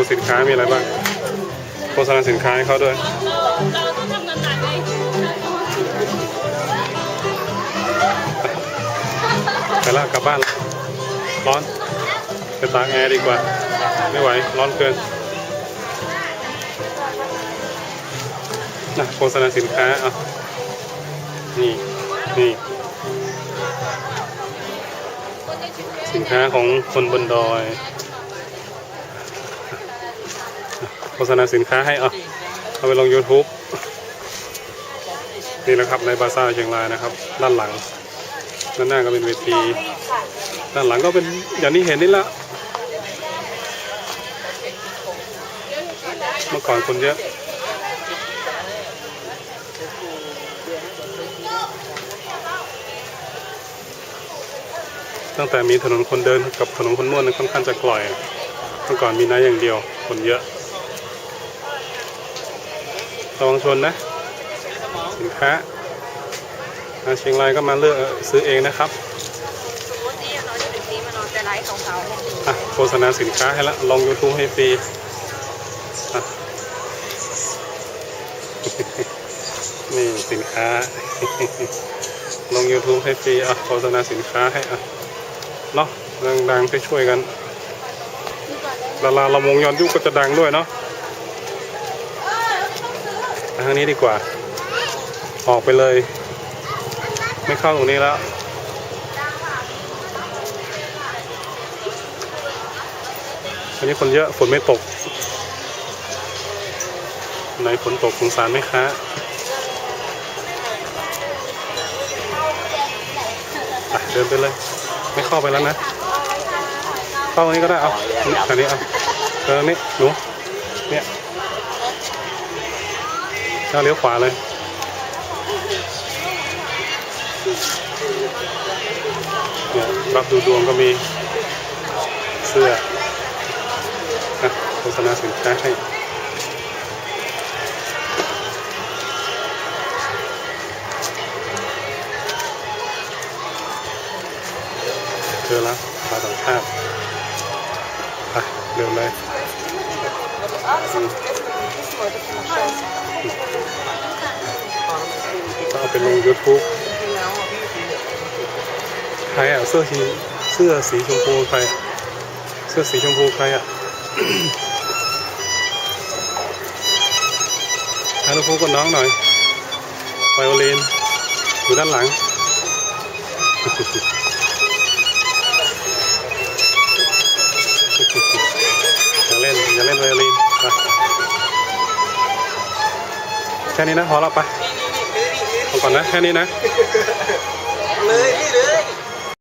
ดูสินค้ามีอะไรบ้างโฆษณาสินค้าให้เขาด้วยเราต้องทำนานๆเลยไปละกลับบ้านร้อนไปตากแอร์ดีกว่า ไม่ไหว ร้อนเกินนะโฆษณาสินค้าเอะนี่นี่สินค้าของคนบนดอย โฆษณาสินค้าให้เอาเอาไปลง YouTube นี่นะครับในบาซ่าเชียงรายนะครับ ด้านหลัง ด้านหน้าก็เป็นเวที ด้านหลังก็เป็นอย่างที่เห็นนี่แหละ เมื่อก่อนคนเยอะตั้งแต่มีถนนคนเดินกับถนนคนนวดนั้นค่อนข้างจะกล่อยเมื่อก่อนมีน้าอย่างเดียว คนเยอะ ระวังชนนะ สินค้ามาเชียงรายก็มาเลือกซื้อเองนะครับอะโฆษณาสินค้าให้ละลง YouTube ให้ฟรีนี่สินค้า ลง YouTube ให้ฟรีอะโฆษณาสินค้าให้อะเนาะดังๆ ช่วยๆกันดาราละมงย้อนยุคก็จะดังด้วยเนาะ ทางนี้ดีกว่า ออกไปเลย ไม่เข้าตรงนี้แล้ววันนี้คนเยอะฝนไม่ตกไหนฝนตกสงสารไหมคะไปเดินไปเลย ไม่เข้าไปแล้วนะ เข้าตรงนี้ก็ได้เอาอันนี้เอาเออนี่หนูเนี่ย เอาเลี้ยวขวาเลย เนี่ยรับดูดวงก็มีเสื้ออะโฆษณาสินค้าให้เจอแล้วมาต่างชาติอะเร็วเลย ก็เอาไปลง YouTube ใครอะเสื้อสีเสื้อสีชมพูใคร เสื้อสีชมพูใครอะถ่ายรูปคู่กับน้องหน่อยไวโอลินอยู่ด้านหลังอย่าเล่นอย่าเล่นไวโอลินไป ค่นี้นะพอแล้วไปเอาก่อนนะ แค่นี้นะเลย